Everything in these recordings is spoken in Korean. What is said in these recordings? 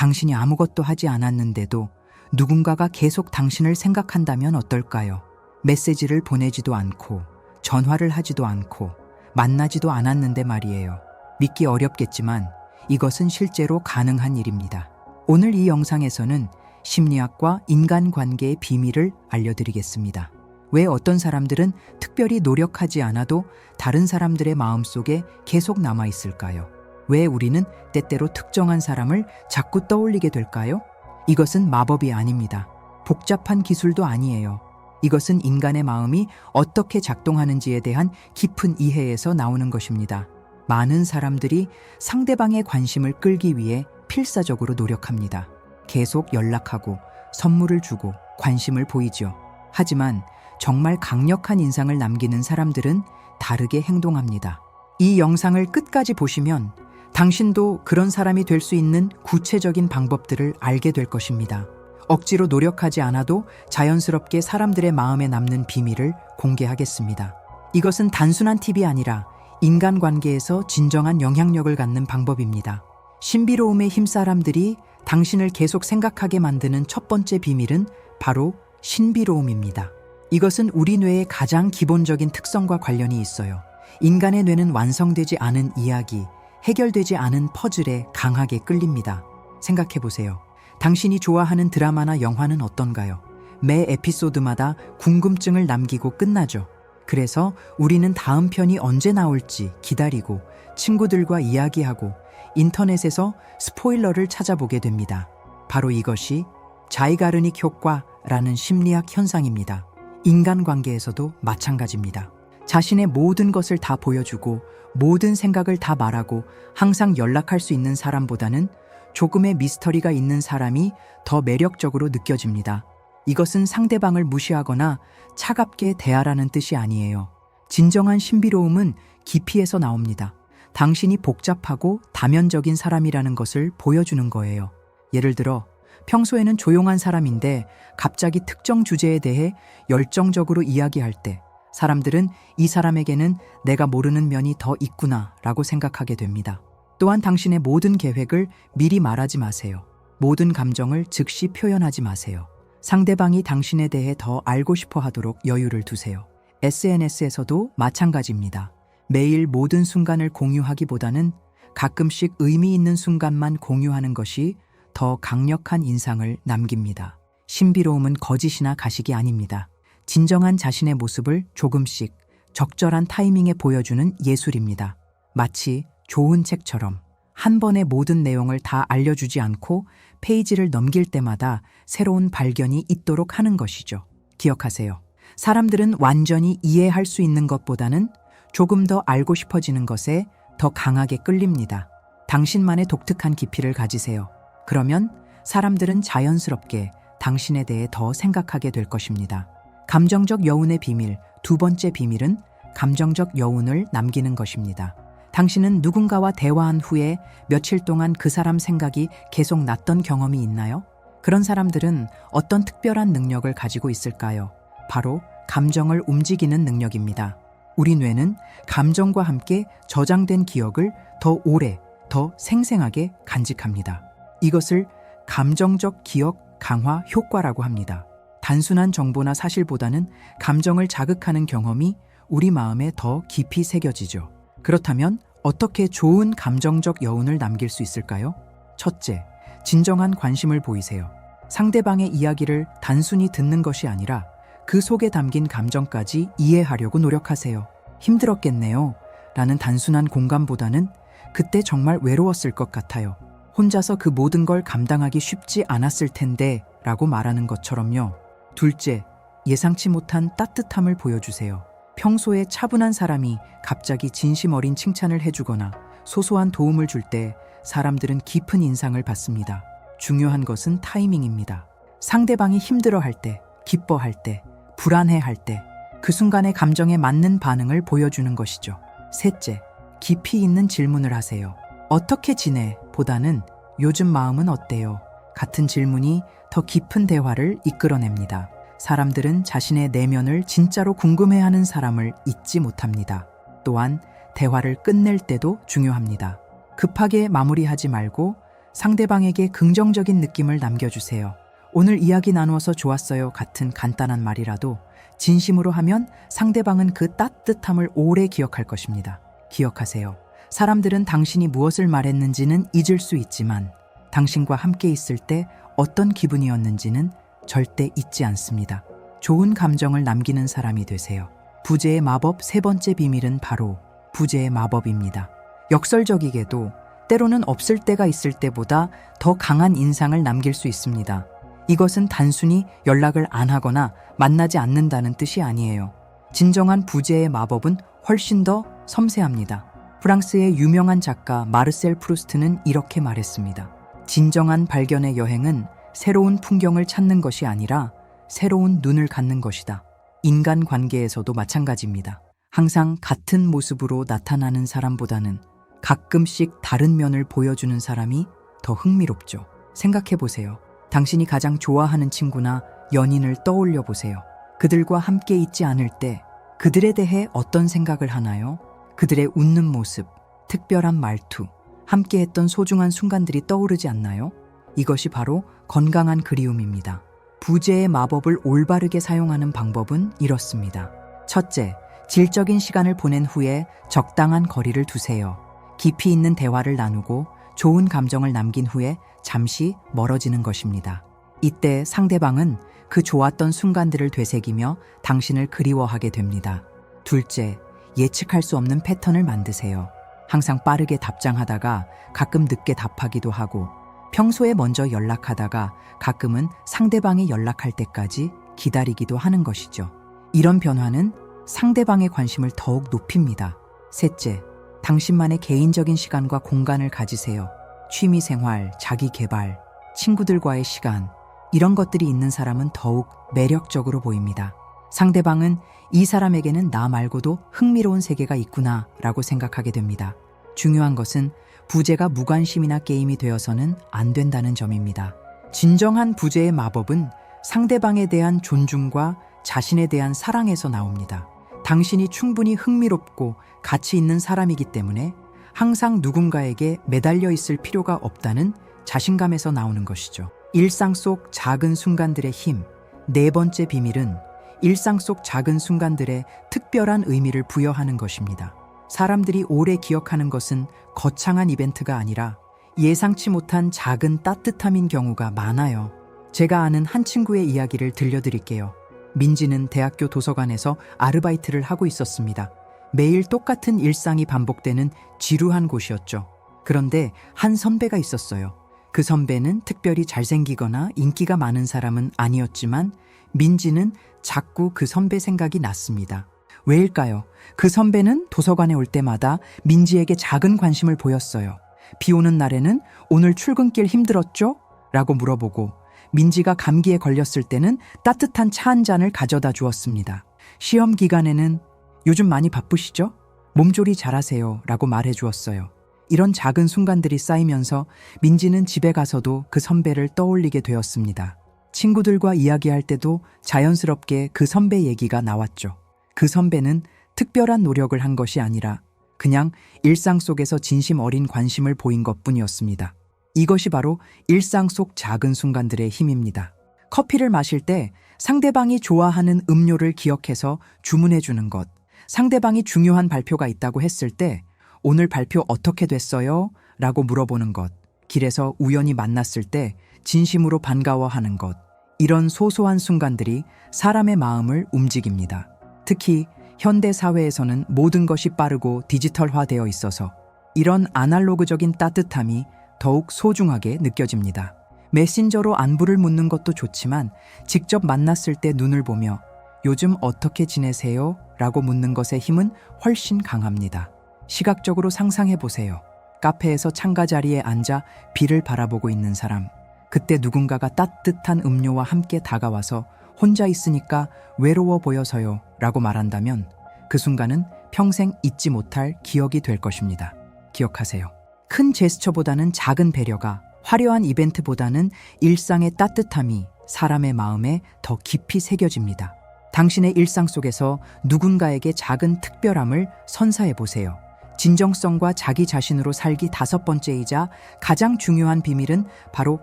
당신이 아무것도 하지 않았는데도 누군가가 계속 당신을 생각한다면 어떨까요? 메시지를 보내지도 않고 전화를 하지도 않고 만나지도 않았는데 말이에요. 믿기 어렵겠지만 이것은 실제로 가능한 일입니다. 오늘 이 영상에서는 심리학과 인간관계의 비밀을 알려드리겠습니다. 왜 어떤 사람들은 특별히 노력하지 않아도 다른 사람들의 마음속에 계속 남아 있을까요? 왜 우리는 때때로 특정한 사람을 자꾸 떠올리게 될까요? 이것은 마법이 아닙니다. 복잡한 기술도 아니에요. 이것은 인간의 마음이 어떻게 작동하는지에 대한 깊은 이해에서 나오는 것입니다. 많은 사람들이 상대방의 관심을 끌기 위해 필사적으로 노력합니다. 계속 연락하고 선물을 주고 관심을 보이죠. 하지만 정말 강력한 인상을 남기는 사람들은 다르게 행동합니다. 이 영상을 끝까지 보시면 당신도 그런 사람이 될 수 있는 구체적인 방법들을 알게 될 것입니다. 억지로 노력하지 않아도 자연스럽게 사람들의 마음에 남는 비밀을 공개하겠습니다. 이것은 단순한 팁이 아니라 인간관계에서 진정한 영향력을 갖는 방법입니다. 신비로움의 힘 사람들이 당신을 계속 생각하게 만드는 첫 번째 비밀은 바로 신비로움입니다. 이것은 우리 뇌의 가장 기본적인 특성과 관련이 있어요. 인간의 뇌는 완성되지 않은 이야기, 해결되지 않은 퍼즐에 강하게 끌립니다. 생각해 보세요. 당신이 좋아하는 드라마나 영화는 어떤가요? 매 에피소드마다 궁금증을 남기고 끝나죠. 그래서 우리는 다음 편이 언제 나올지 기다리고 친구들과 이야기하고 인터넷에서 스포일러를 찾아보게 됩니다. 바로 이것이 자이가르닉 효과라는 심리학 현상입니다. 인간관계에서도 마찬가지입니다. 자신의 모든 것을 다 보여주고 모든 생각을 다 말하고 항상 연락할 수 있는 사람보다는 조금의 미스터리가 있는 사람이 더 매력적으로 느껴집니다. 이것은 상대방을 무시하거나 차갑게 대하라는 뜻이 아니에요. 진정한 신비로움은 깊이에서 나옵니다. 당신이 복잡하고 다면적인 사람이라는 것을 보여주는 거예요. 예를 들어, 평소에는 조용한 사람인데 갑자기 특정 주제에 대해 열정적으로 이야기할 때 사람들은 이 사람에게는 내가 모르는 면이 더 있구나 라고 생각하게 됩니다. 또한 당신의 모든 계획을 미리 말하지 마세요. 모든 감정을 즉시 표현하지 마세요. 상대방이 당신에 대해 더 알고 싶어 하도록 여유를 두세요. SNS에서도 마찬가지입니다. 매일 모든 순간을 공유하기보다는 가끔씩 의미 있는 순간만 공유하는 것이 더 강력한 인상을 남깁니다. 신비로움은 거짓이나 가식이 아닙니다. 진정한 자신의 모습을 조금씩 적절한 타이밍에 보여주는 예술입니다. 마치 좋은 책처럼 한 번에 모든 내용을 다 알려주지 않고 페이지를 넘길 때마다 새로운 발견이 있도록 하는 것이죠. 기억하세요. 사람들은 완전히 이해할 수 있는 것보다는 조금 더 알고 싶어지는 것에 더 강하게 끌립니다. 당신만의 독특한 깊이를 가지세요. 그러면 사람들은 자연스럽게 당신에 대해 더 생각하게 될 것입니다. 감정적 여운의 비밀, 두 번째 비밀은 감정적 여운을 남기는 것입니다. 당신은 누군가와 대화한 후에 며칠 동안 그 사람 생각이 계속 났던 경험이 있나요? 그런 사람들은 어떤 특별한 능력을 가지고 있을까요? 바로 감정을 움직이는 능력입니다. 우리 뇌는 감정과 함께 저장된 기억을 더 오래, 더 생생하게 간직합니다. 이것을 감정적 기억 강화 효과라고 합니다. 단순한 정보나 사실보다는 감정을 자극하는 경험이 우리 마음에 더 깊이 새겨지죠. 그렇다면 어떻게 좋은 감정적 여운을 남길 수 있을까요? 첫째, 진정한 관심을 보이세요. 상대방의 이야기를 단순히 듣는 것이 아니라 그 속에 담긴 감정까지 이해하려고 노력하세요. 힘들었겠네요. 라는 단순한 공감보다는 그때 정말 외로웠을 것 같아요. 혼자서 그 모든 걸 감당하기 쉽지 않았을 텐데 라고 말하는 것처럼요. 둘째, 예상치 못한 따뜻함을 보여주세요. 평소에 차분한 사람이 갑자기 진심 어린 칭찬을 해주거나 소소한 도움을 줄 때 사람들은 깊은 인상을 받습니다. 중요한 것은 타이밍입니다. 상대방이 힘들어 할 때, 기뻐할 때, 불안해 할 때, 그 순간의 감정에 맞는 반응을 보여주는 것이죠. 셋째, 깊이 있는 질문을 하세요. 어떻게 지내? 보다는 요즘 마음은 어때요? 같은 질문이 더 깊은 대화를 이끌어냅니다. 사람들은 자신의 내면을 진짜로 궁금해하는 사람을 잊지 못합니다. 또한 대화를 끝낼 때도 중요합니다. 급하게 마무리하지 말고 상대방에게 긍정적인 느낌을 남겨주세요. 오늘 이야기 나누어서 좋았어요 같은 간단한 말이라도 진심으로 하면 상대방은 그 따뜻함을 오래 기억할 것입니다. 기억하세요. 사람들은 당신이 무엇을 말했는지는 잊을 수 있지만 당신과 함께 있을 때 어떤 기분이었는지는 절대 잊지 않습니다. 좋은 감정을 남기는 사람이 되세요. 부재의 마법 세 번째 비밀은 바로 부재의 마법입니다. 역설적이게도 때로는 없을 때가 있을 때보다 더 강한 인상을 남길 수 있습니다. 이것은 단순히 연락을 안 하거나 만나지 않는다는 뜻이 아니에요. 진정한 부재의 마법은 훨씬 더 섬세합니다. 프랑스의 유명한 작가 마르셀 프루스트는 이렇게 말했습니다. 진정한 발견의 여행은 새로운 풍경을 찾는 것이 아니라 새로운 눈을 갖는 것이다. 인간 관계에서도 마찬가지입니다. 항상 같은 모습으로 나타나는 사람보다는 가끔씩 다른 면을 보여주는 사람이 더 흥미롭죠. 생각해 보세요. 당신이 가장 좋아하는 친구나 연인을 떠올려 보세요. 그들과 함께 있지 않을 때 그들에 대해 어떤 생각을 하나요? 그들의 웃는 모습, 특별한 말투, 함께 했던 소중한 순간들이 떠오르지 않나요? 이것이 바로 건강한 그리움입니다. 부재의 마법을 올바르게 사용하는 방법은 이렇습니다. 첫째, 질적인 시간을 보낸 후에 적당한 거리를 두세요. 깊이 있는 대화를 나누고 좋은 감정을 남긴 후에 잠시 멀어지는 것입니다. 이때 상대방은 그 좋았던 순간들을 되새기며 당신을 그리워하게 됩니다. 둘째, 예측할 수 없는 패턴을 만드세요. 항상 빠르게 답장하다가 가끔 늦게 답하기도 하고 평소에 먼저 연락하다가 가끔은 상대방이 연락할 때까지 기다리기도 하는 것이죠. 이런 변화는 상대방의 관심을 더욱 높입니다. 셋째, 당신만의 개인적인 시간과 공간을 가지세요. 취미 생활, 자기 개발, 친구들과의 시간, 이런 것들이 있는 사람은 더욱 매력적으로 보입니다. 상대방은 이 사람에게는 나 말고도 흥미로운 세계가 있구나 라고 생각하게 됩니다. 중요한 것은 부재가 무관심이나 게임이 되어서는 안 된다는 점입니다. 진정한 부재의 마법은 상대방에 대한 존중과 자신에 대한 사랑에서 나옵니다. 당신이 충분히 흥미롭고 가치 있는 사람이기 때문에 항상 누군가에게 매달려 있을 필요가 없다는 자신감에서 나오는 것이죠. 일상 속 작은 순간들의 힘. 네 번째 비밀은 일상 속 작은 순간들에 특별한 의미를 부여하는 것입니다. 사람들이 오래 기억하는 것은 거창한 이벤트가 아니라 예상치 못한 작은 따뜻함인 경우가 많아요. 제가 아는 한 친구의 이야기를 들려드릴게요. 민지는 대학교 도서관에서 아르바이트를 하고 있었습니다. 매일 똑같은 일상이 반복되는 지루한 곳이었죠. 그런데 한 선배가 있었어요. 그 선배는 특별히 잘생기거나 인기가 많은 사람은 아니었지만 민지는 자꾸 그 선배 생각이 났습니다. 왜일까요? 그 선배는 도서관에 올 때마다 민지에게 작은 관심을 보였어요. 비 오는 날에는 오늘 출근길 힘들었죠? 라고 물어보고 민지가 감기에 걸렸을 때는 따뜻한 차 한 잔을 가져다 주었습니다. 시험 기간에는 요즘 많이 바쁘시죠? 몸조리 잘하세요. 라고 말해 주었어요. 이런 작은 순간들이 쌓이면서 민지는 집에 가서도 그 선배를 떠올리게 되었습니다. 친구들과 이야기할 때도 자연스럽게 그 선배 얘기가 나왔죠. 그 선배는 특별한 노력을 한 것이 아니라 그냥 일상 속에서 진심 어린 관심을 보인 것 뿐이었습니다. 이것이 바로 일상 속 작은 순간들의 힘입니다. 커피를 마실 때 상대방이 좋아하는 음료를 기억해서 주문해 주는 것. 상대방이 중요한 발표가 있다고 했을 때 오늘 발표 어떻게 됐어요? 라고 물어보는 것. 길에서 우연히 만났을 때 진심으로 반가워하는 것. 이런 소소한 순간들이 사람의 마음을 움직입니다. 특히 현대 사회에서는 모든 것이 빠르고 디지털화되어 있어서 이런 아날로그적인 따뜻함이 더욱 소중하게 느껴집니다. 메신저로 안부를 묻는 것도 좋지만 직접 만났을 때 눈을 보며 요즘 어떻게 지내세요? 라고 묻는 것의 힘은 훨씬 강합니다. 시각적으로 상상해 보세요. 카페에서 창가 자리에 앉아 비를 바라보고 있는 사람. 그때 누군가가 따뜻한 음료와 함께 다가와서 혼자 있으니까 외로워 보여서요. 라고 말한다면 그 순간은 평생 잊지 못할 기억이 될 것입니다. 기억하세요. 큰 제스처보다는 작은 배려가 화려한 이벤트보다는 일상의 따뜻함이 사람의 마음에 더 깊이 새겨집니다. 당신의 일상 속에서 누군가에게 작은 특별함을 선사해 보세요. 진정성과 자기 자신으로 살기 다섯 번째이자 가장 중요한 비밀은 바로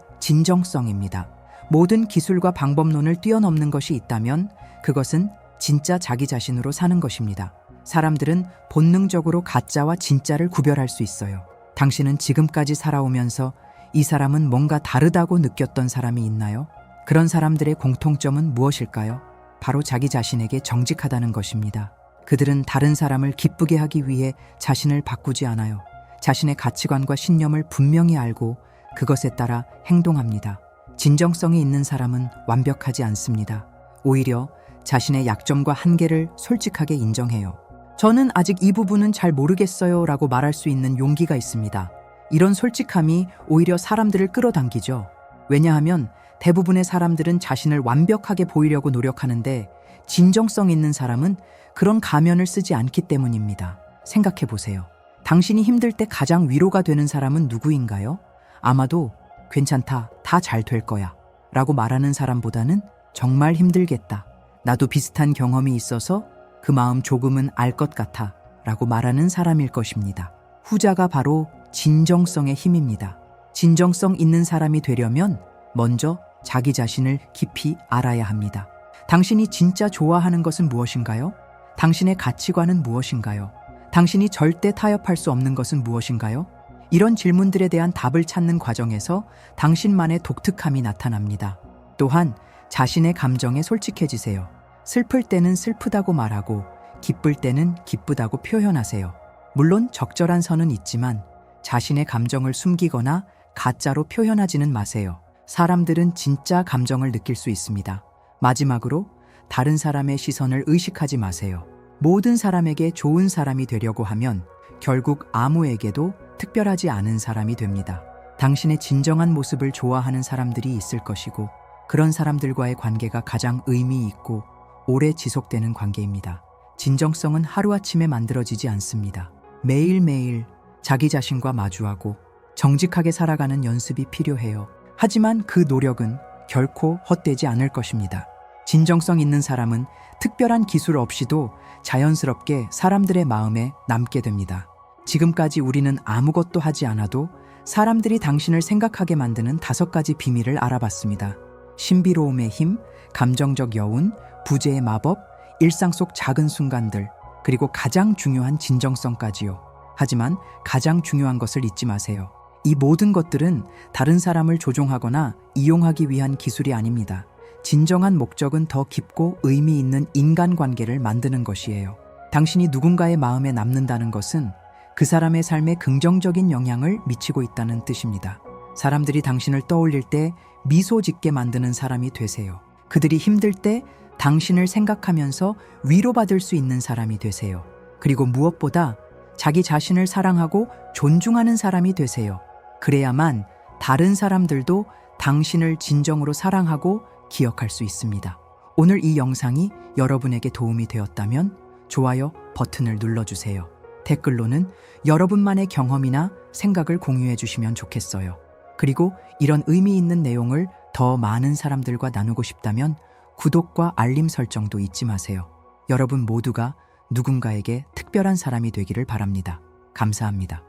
진정성입니다. 모든 기술과 방법론을 뛰어넘는 것이 있다면 그것은 진짜 자기 자신으로 사는 것입니다. 사람들은 본능적으로 가짜와 진짜를 구별할 수 있어요. 당신은 지금까지 살아오면서 이 사람은 뭔가 다르다고 느꼈던 사람이 있나요? 그런 사람들의 공통점은 무엇일까요? 바로 자기 자신에게 정직하다는 것입니다. 그들은 다른 사람을 기쁘게 하기 위해 자신을 바꾸지 않아요. 자신의 가치관과 신념을 분명히 알고 그것에 따라 행동합니다. 진정성이 있는 사람은 완벽하지 않습니다. 오히려 자신의 약점과 한계를 솔직하게 인정해요. 저는 아직 이 부분은 잘 모르겠어요 라고 말할 수 있는 용기가 있습니다. 이런 솔직함이 오히려 사람들을 끌어당기죠. 왜냐하면 대부분의 사람들은 자신을 완벽하게 보이려고 노력하는데 진정성 있는 사람은 그런 가면을 쓰지 않기 때문입니다. 생각해 보세요. 당신이 힘들 때 가장 위로가 되는 사람은 누구인가요? 아마도 괜찮다, 다 잘 될 거야. 라고 말하는 사람보다는 정말 힘들겠다. 나도 비슷한 경험이 있어서 그 마음 조금은 알 것 같아. 라고 말하는 사람일 것입니다. 후자가 바로 진정성의 힘입니다. 진정성 있는 사람이 되려면 먼저 자기 자신을 깊이 알아야 합니다. 당신이 진짜 좋아하는 것은 무엇인가요? 당신의 가치관은 무엇인가요? 당신이 절대 타협할 수 없는 것은 무엇인가요? 이런 질문들에 대한 답을 찾는 과정에서 당신만의 독특함이 나타납니다. 또한 자신의 감정에 솔직해지세요. 슬플 때는 슬프다고 말하고 기쁠 때는 기쁘다고 표현하세요. 물론 적절한 선은 있지만 자신의 감정을 숨기거나 가짜로 표현하지는 마세요. 사람들은 진짜 감정을 느낄 수 있습니다. 마지막으로 다른 사람의 시선을 의식하지 마세요. 모든 사람에게 좋은 사람이 되려고 하면 결국 아무에게도 특별하지 않은 사람이 됩니다. 당신의 진정한 모습을 좋아하는 사람들이 있을 것이고 그런 사람들과의 관계가 가장 의미 있고 오래 지속되는 관계입니다. 진정성은 하루아침에 만들어지지 않습니다. 매일매일 자기 자신과 마주하고 정직하게 살아가는 연습이 필요해요. 하지만 그 노력은 결코 헛되지 않을 것입니다. 진정성 있는 사람은 특별한 기술 없이도 자연스럽게 사람들의 마음에 남게 됩니다. 지금까지 우리는 아무것도 하지 않아도 사람들이 당신을 생각하게 만드는 다섯 가지 비밀을 알아봤습니다. 신비로움의 힘, 감정적 여운, 부재의 마법, 일상 속 작은 순간들, 그리고 가장 중요한 진정성까지요. 하지만 가장 중요한 것을 잊지 마세요. 이 모든 것들은 다른 사람을 조종하거나 이용하기 위한 기술이 아닙니다. 진정한 목적은 더 깊고 의미 있는 인간관계를 만드는 것이에요. 당신이 누군가의 마음에 남는다는 것은 그 사람의 삶에 긍정적인 영향을 미치고 있다는 뜻입니다. 사람들이 당신을 떠올릴 때 미소 짓게 만드는 사람이 되세요. 그들이 힘들 때 당신을 생각하면서 위로받을 수 있는 사람이 되세요. 그리고 무엇보다 자기 자신을 사랑하고 존중하는 사람이 되세요. 그래야만 다른 사람들도 당신을 진정으로 사랑하고 기억할 수 있습니다. 오늘 이 영상이 여러분에게 도움이 되었다면 좋아요 버튼을 눌러주세요. 댓글로는 여러분만의 경험이나 생각을 공유해 주시면 좋겠어요. 그리고 이런 의미 있는 내용을 더 많은 사람들과 나누고 싶다면 구독과 알림 설정도 잊지 마세요. 여러분 모두가 누군가에게 특별한 사람이 되기를 바랍니다. 감사합니다.